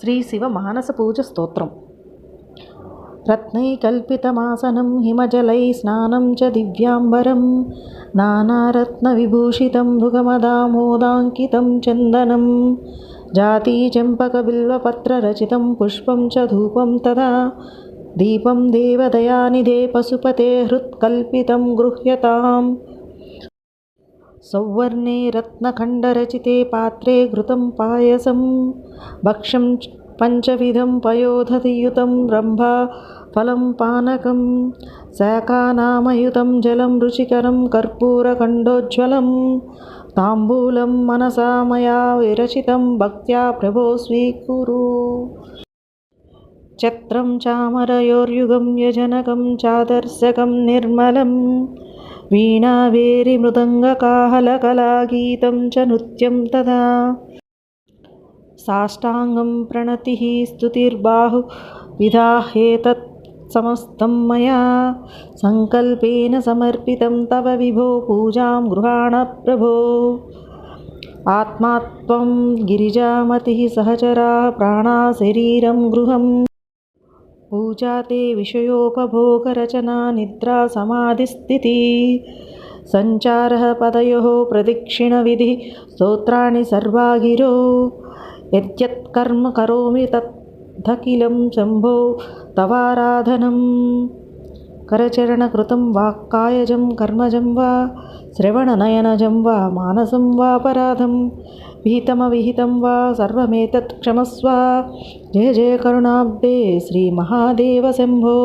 శ్రీ శివ మానస పూజ స్తోత్రం. రత్నైకల్పితమాసనం హిమజలై స్నానం చ దివ్యాంబరం. నానారత్నవిభూషితం మృగమదామోదాంకితం చందనం. జాతీచెంపకబిల్వపత్రరచితం పుష్పం చ ధూపం తదా. దీపం దేవదయానిధే పశుపతే హృత్కల్పితం గృహ్యతాం. सौवर्णे रत्नखण्डरचिते पात्रे घृतं पायसं। भक्ष्यं पञ्चविधं पयोधतियुतं रम्भा फलं पानकं। शाकानामयुतं जलं रुचिकरं कर्पूरखण्डोज्ज्वलं ताम्बूलं मनसा मया विरचितं भक्त्या प्रभो स्वीकुरु छत्रं चामरयोर्युगं यजनकं चादर्शकं निर्मलम्। వీణావేరి మృదంగకాహలకలాగీతం చ నృత్యం తదా. సాష్టాంగం ప్రణతి స్తుతిర్బాహు విధాహేతత్ సమస్తం మయా. సంకల్పేన సమర్పితం తవ విభో పూజాం గృహాణ ప్రభో. ఆత్మాత్వం గిరిజామతి సహచరా ప్రాణా శరీరం గృహం. पूजा ते विषयोपभोगरचना निद्रा समाधिस्थितिः सञ्चारः पदयोः प्रदक्षिणविधिः स्तोत्राणि सर्वा गिरो यद्यत् कर्म करोमि तद्धखिलं शम्भो तवाराधनं करचरणकृतं वाक्कायजं कर्मजं वा श्रवणनयनजं वा मानसं वापराधं विहितमविहितं वा सर्वमेतत् क्षमस्व जय जय करुणाब्दे श्रीमहादेव शम्भो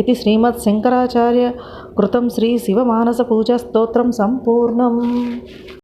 इति श्रीमत्शङ्कराचार्य कृतं श्रीशिवमानसपूजास्तोत्रं सम्पूर्णम्